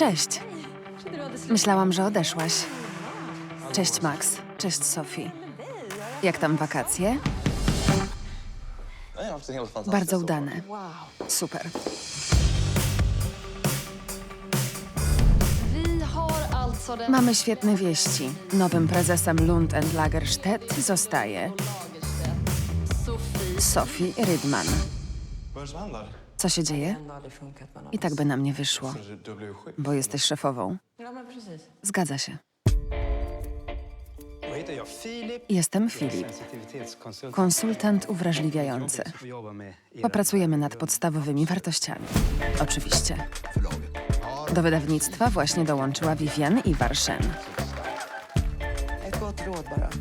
Cześć. Myślałam, że odeszłaś. Cześć, Max. Cześć, Sophie. Jak tam wakacje? Fantastisk Bardzo udane. Super. Mamy świetne wieści. Nowym prezesem Lund Lagerstedt zostaje Sofie. Sophie Rydman. Co się dzieje? I tak by nam nie wyszło, bo jesteś szefową. Zgadza się. Jestem Filip, konsultant uwrażliwiający. Popracujemy nad podstawowymi wartościami. Oczywiście. Do wydawnictwa właśnie dołączyła Vivian i Warszen.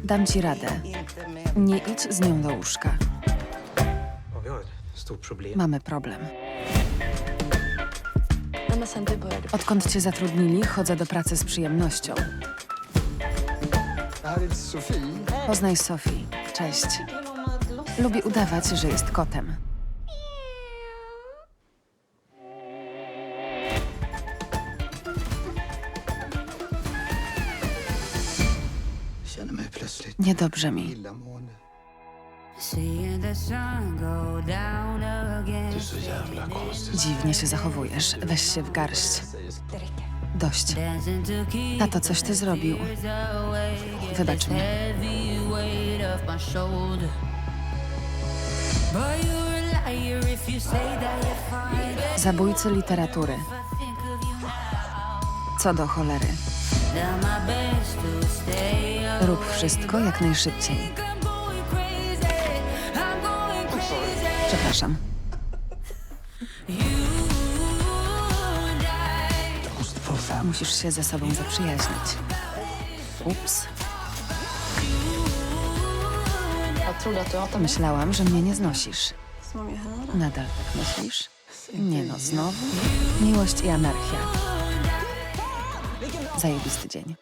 Dam ci radę. Nie idź z nią do łóżka. Mamy problem. Odkąd cię zatrudnili, chodzę do pracy z przyjemnością. Poznaj Sofii. Cześć. Lubi udawać, że jest kotem. Niedobrze mi. Dziwnie się zachowujesz. Weź się w garść. Dość. Tato coś ty zrobił. Wybacz mi. Zabójcy literatury. Co do cholery. Rób wszystko jak najszybciej. Przepraszam. Musisz się ze sobą zaprzyjaźnić. Ups. Myślałam, że mnie nie znosisz. Nadal tak myślisz? Nie no, znowu? Miłość i anarchia. Zajebisty dzień.